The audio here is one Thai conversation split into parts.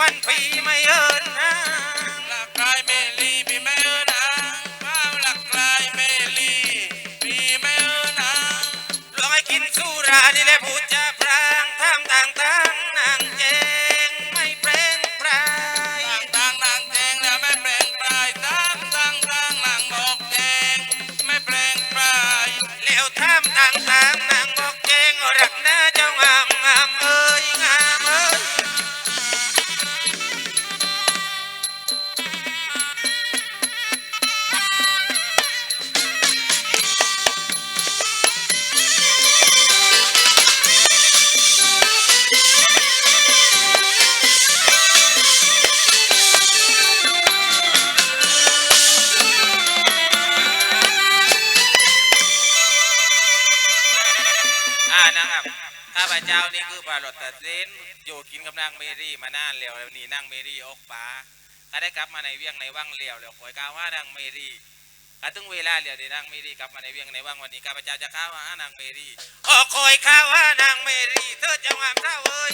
วันปีไม่เอินนะหลักลายเมลีพี่ไม่เออนะว้าหลักลายเมลีพี่ไม่เออนะลวงให้กินสุรานี่แหละพูดจาพรางทำต่างต่างนางเจงไม่เปล่งปลายต่างต่างนางแจงแล้วไม่แปลงปลายต่างต่างต่างนางบอกแจงไม่แปลงปลายเลี้ยวท่า ข้าพเจ้านี่คือปลาหลอดตัดเส้นอยู่กินกับนางเมรี่มานานแล้วแล้วนี่นางเมรี่ออกป่าก็ได้กลับมาในเวียงในวังแล้วแล้วคอยกล่าวว่านางเมรี่ก็ถึงเวลาเหลียวที่นางเมรี่กลับมาในเวียงในวังวันนี้ข้าพเจ้าจะข้าวว่านางเมรี่โอ้คอยข้าวว่านางเมรี่เธอจะงามเท่าเอ้ย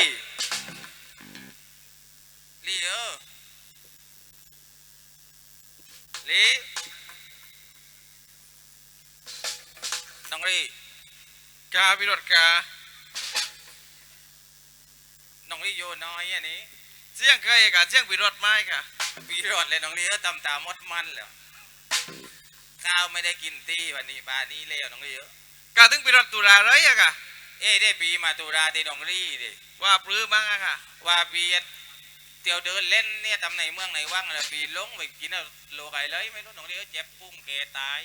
อน้องรีลีเออลีน้องรีกาพิรถกาน้องรีอยู่น้อยอันนี้เสียงเคยกะเสียงพิรถไม้กะปีรอดเลยน้องรีเออตำตามดมันแล้วข้าวไม่ได้กินตีวันนี้บานี้แล้วน้องรีเออกะถึงพิรถตุลาเลยอะกะเอ้ได้ปีมาตุราที่น้องรีดิ ว่าปลื้มบ้างอะกะว่าปีเที่ยวเดินเล่นเนี่ยตำในเมืองในว่างแล้วปีลงไปกินเอาโลไก่เลยไม่รู้น้องรีเออเจ็บปุ้มเกตาย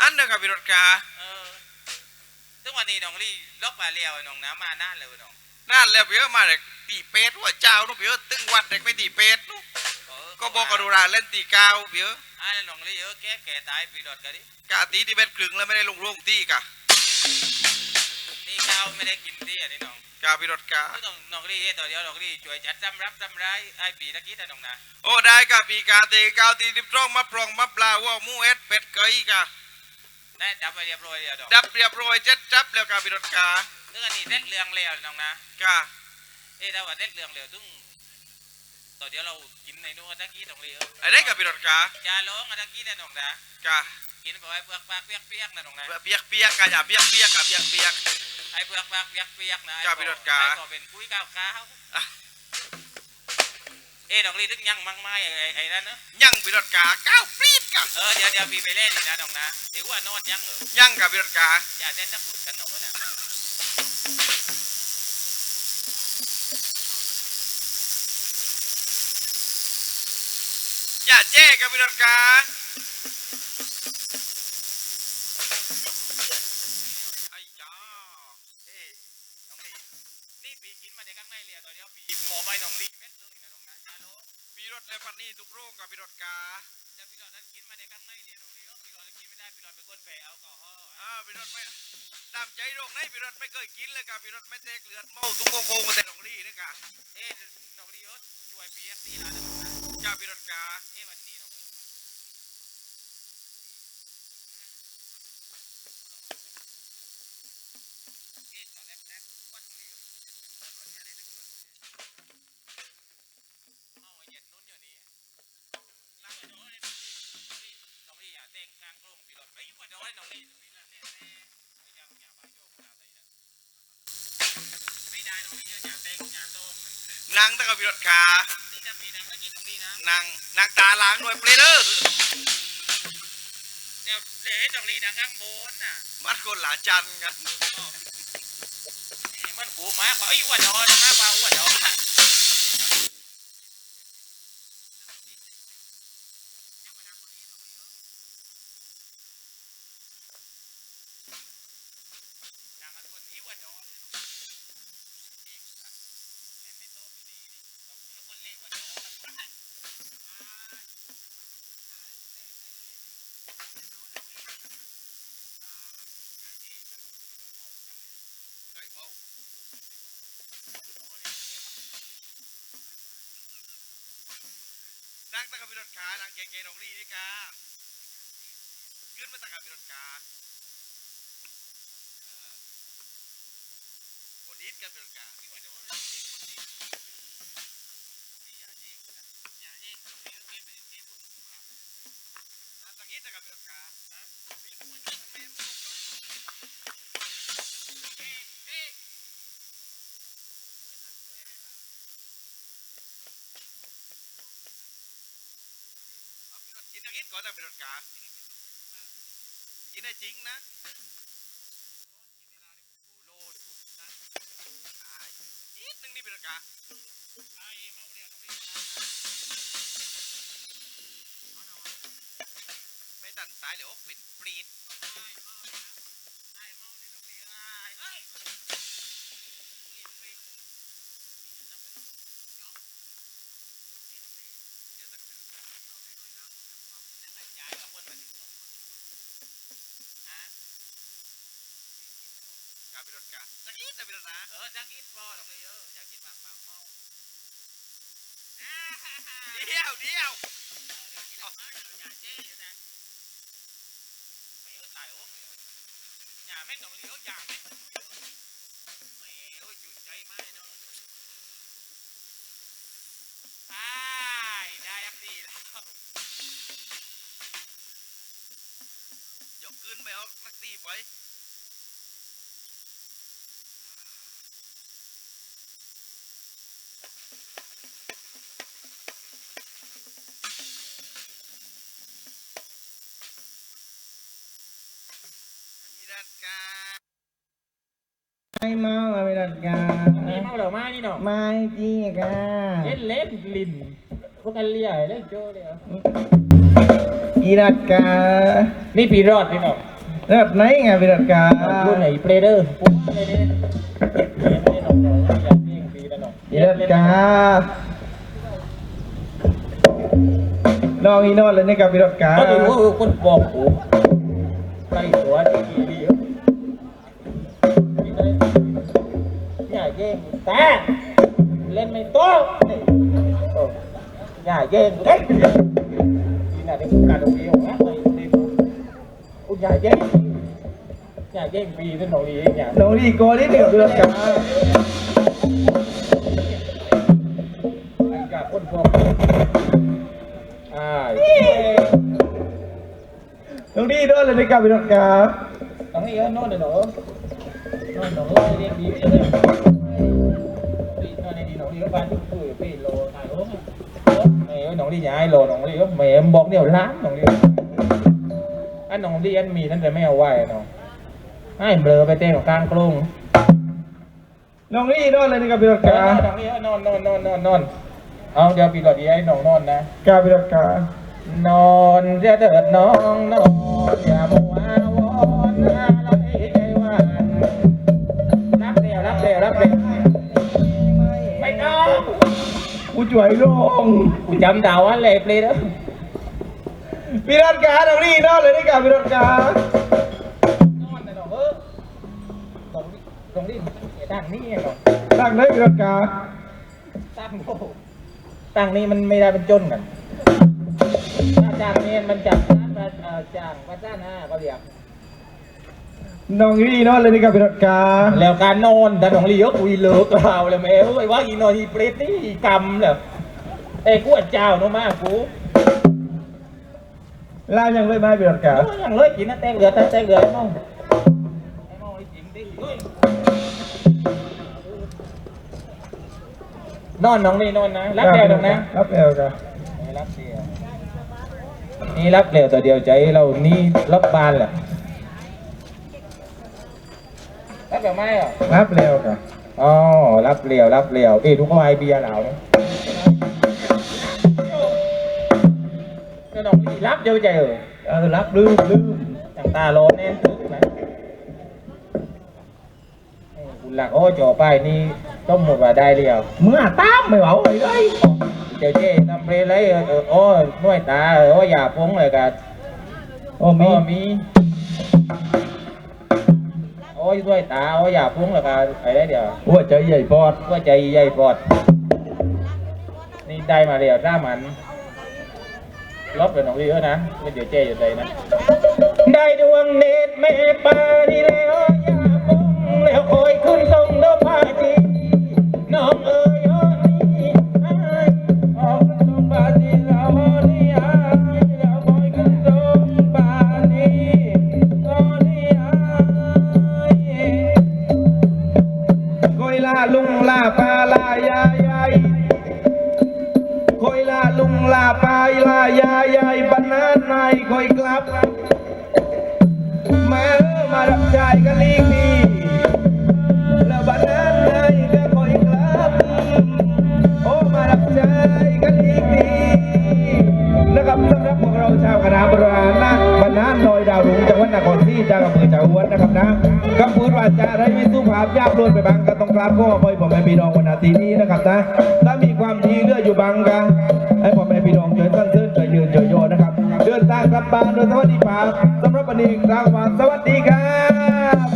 อันเด้อกะพิรถกาเออถึงวันนี้น้องลี่ลบมาเลี้ยวน้องน้ำมาน่านเลยน้องนั่นแล้วเพียมาเด็กตีเป็ดหัวเจ้านุเพียตึงวัดเด็กไม่ตีเป็ดนุเออก็บอกกระดูราเล่นตีกาวเพียอ่าแล้วน้องลี่เออแก่แก่ตายปีรถกันดิกาตีที่เป็ดครึ่งแล้วไม่ได้ลงร่วงตีกะนี่ข้าวไม่ได้กินที่อันนี้น้อง กาพิรถกาก็ต้องน้องลี่เอ้ตัวเดียวน้องลี่ช่วยจัดจำรับจำร้ายไอ้ปีตะกี้แต่น้องนะโอ้ได้กะปีกาตีกาวตีดิบตรองมาปรองมาปลาว่าหมูเอ็ดเป็ดเกยกะได้จับไปเรียบร้อยแล้วดอกดับเรียบร้อยเจ็ดจับแล้วกาพิรถกาถึงอันนี้เด็ดเรื่องแล้วน้องนะกะเอ้ถ้าว่าเด็ดเรื่องแล้วถึงตัวเดียวเรากินในนู้นตะกี้น้องลี่เออไอ้ได้กะพิรถกาจาร้องอันตะกี้แต่น้องนะกะกินไปไว้เปลือกปากเปียกเปียกๆนะน้องนะเปียกเปียกกะอย่าเปียกเปียกกะเปียกเปียก ไอ้เปลือกปากเปียกเปียกๆนะจ้าพี่รถกา ไอ้ก็เป็นกุ้ยก้าวข้าวอะเอ้น้องลี่ถึงยังมั่งไม้ไอ้ไอ้นั่นเนอะยังพิรถกาก้าวปรีดกะเออเดี๋ยวเดี๋ยวพี่ไปเล่นดีนะน้องนะถือว่านอนยังเออยังกะพิรถกาอย่าเล่นนักฝึกกันหนอกนะอย่าแจ้กะพิรถกา ไอ้ยา เฮ้น้องลี่นี่ปีกินมาได้ข้างในเลยตัวเดียวปีหมอใบน้องลี่เม็ดเลยนะน้องนะจ้าโล พิรถในปันนี้ทุกโรงกะพิรถกา จะพี่หลอดนั้นกินมาได้ข้างในเลยน้องลี่เออพี่หลอดนั้นกินไม่ได้พี่หลอด เปแอลกอฮอล์อ่าพี่รถไม่ตามใจโรงไหนพี่รถไม่เคยกินเลยกะพี่รถไม่เตกเลือดเมาตุ้งโกโกมาแต่ดองรีนี่กะเอ๊ดองลี่เออช่วยปีเอฟซีนะจ้าพี่รถกาเอ้ ตะกับพิรถขานางนางตาล้างด้วยเปลเดอร์เดี๋ยวเดี๋ยวให้ดอกลีดังข้างบนน่ะมัดคนหลาจันกันมันกูมากกว่าไอ้อ้วนดอนมากกว่าอ้วนดอนนางมันคนนี้อ้วนดอนเล่นไม่โตอยู่ดีนี่ต้องเป็นคนเล่นอ้วนดอน ไก่เมานางตะกับพิรถขานางเก่งๆน้องลี่นี่กาขึ้นมาตะกับพิรถขาคนนิดกันพิรถขา ถกินตะกี้ก่อนนะไปรถกากินได้จริงนะอีกนึงนี่เป็นรถกาไม่ตันตายเดี๋ยวอกเป็นปรีดเดี๋ยวตะกับเป็นรถกา ย้ายกับคนมาถึงฮะ กาเป็นรถกา ตะกี้แต่เป็นนะเออจักกินบ่ดอกเลยเยอะอยากกินบางบางเมาเดียวเดียวเอาอย่าเจ๊อย่าแต่ไม่เออตายโอ้ยอย่าแม่งดอกเลี้ยวอย่าแม่งไม่เออจุดใจไม่ดอกตายได้ยักดีแล้วยกขึ้นไปเอานักตีไปอันนี้ด้านกา ไม่เมาอะไม่ดัดกานี่เมาเหรอมานี่เนาะไม่จริงอะกาเล่นเล่นลิ้นพวกกันเลี้ยเล่นโจ้เลยอีดัดกานี่ปีรอดนี่เนาะระดับไหนไงพี่ดัดการุ่นไหนเปรเดอร์ปุ๊บเลยนี่ไม่ได้หนอกอยากยิงปีแล้วเนาะอีดัดกาน้องอีโนอนเลยนี่กับพี่ดัดกาก็ถือว่าคนบอกกูไปตัวที่ ดีดีอย่งแต่เล่นไม่โต๊ะอย่าแย่งเฮ้ยนี่น่ะที่กูกระโดเดียวนะเลยกูอย่าแย่งอย่าแย่งปีนั่นหน่อยเองอย่าหน้องดีกนี่นี่กับพี่ดัดกาไอ้กาคนพวกอ่าน้องดีโดนเลยในกับพี่ดัดกาตรงนี้นอนเดี๋ยวนอนนอนเรียกดีเลย นอนในดีน้องดีก็บ้านทุกตัวปีโลถ่ายรูปเอ้ยน้องดีย้ายโลน้องดีก็แหมบอกเดี๋ยวล้านน้องดีอันน้องดีอันมีนั่นแต่ไม่เอาไหว้น้องให้เบลอไปเต้นของกลางกรุงน้องดีโดนเลยนี่กับพี่ดัดเออกาน้องดีนอนนอนนอนนอนนอนเอาเดี๋ยวปีหลอดดีให้น้องนอนนะกับพี่ดัดกานอนจะเดิดน้องนอนอย่ามัว กูจ่วยลงกูจำดาวอันเล็บเลยนะพี่ดัดกาน้องดีโดนเลยนี่กับพี่ดัดกานอนนะน้องเออตรงนี้ตรงนี้ตั้งนี่ไงน้องตั้งเลยพี่ดัดกาตั้งโอ้ตั้งนี่มันไม่ได้เป็นจนกันถ้าจ้างเนี่ยมันจับจ้างมาเอ่อจ้างมาจ้างหน้าก็เรียก น้องดีโดนเลยนี่กับพี่ดัดกาแล้วการนอนแต่ของลีก็คุยเลิกเราเลยแม่เอ้ยว่าอีนอนอีเปรตนี่อีกรรมเลยไอ้กูอันเจ้าโนมากกูลายังเลยไหมาพี่รถกายังเลยกินนะแตงเหลือแต่แตงเหลือไอ้น้องไอ้น้องไอ้จิ๋มดิเฮ้ยนอนน้องนี่นอนนะรับแล้วน้องนะรับแล้วกะนี่รับเดียวนี่รับเร็วตัวเดียวใจเรานี่รับบานแหละ รับแบบไม่เหรอรับแล้วกะอ๋อ รับเร็ว รับเร็วเอ้ยทุกคนไอเบียร์เหล่านะก็น้องนี่รับเดียวใจเออเออรับลืมลืมต่างตาโลนแน่นทึกนะเอ้ยคุณหลักโอ้จ่อไปนี่ต้มหมดว่าได้เดียวเมื่อตามไม่เอาไอ้ไรเจ้าเจ้ทำเพลเลยเออเออโอ้หน่วยตาเออโอ้อย่าพงเลยกันโอ้มีโอ้มีโอ้ยด้วยตาโอ้ยอย่าพุ่งเลยกันไปได้เดี๋ยวหัวใจใหญ่ปอดก็ใจใหญ่ปอด นี่ได้มาเดียวถ้ามันลบเป็นของดีเยอะนะไม่เดี๋ยวเจ๊อยู่ใจนะ ได้ดวงเนตรแม่ปาดีแล้วอย่าพุ่งแล้วโอยขึ้นตรงนพาจีน้องเอ๋ย ปาลายายายคอยลาลุงลาปาลายายายบรรณานนายคอยกลับ มาเออมารับใช้กันลีกดีแล้วบรรณานนายก็คอยกลับ โอ้มารับใช้กันลีกดีนะครับสำหรับพวกเราชาวคณะโบรารนะบรรณานลอยดาวหลวงจังหวัดนครศรีจังหวัดอำเภอจาวนนะครับนะคำพูดว่าจะได้ ไม่สุภาพยากโดนไปบางก็ต้องกราบข้อพ่อพ่อแม่พี่น้องวันอาทิตย์นี้นะครับนะถ้ามีความดีเลืออยู่บางกันให้พ่อแม่พี่น้องช่วยสั้นเส้นช่วยยืนช่วยโยนะครับเดินทางกลับบ้านโดยสวัสดีภาพสำหรับวันนี้กล่าวว่าสวัสดีครับ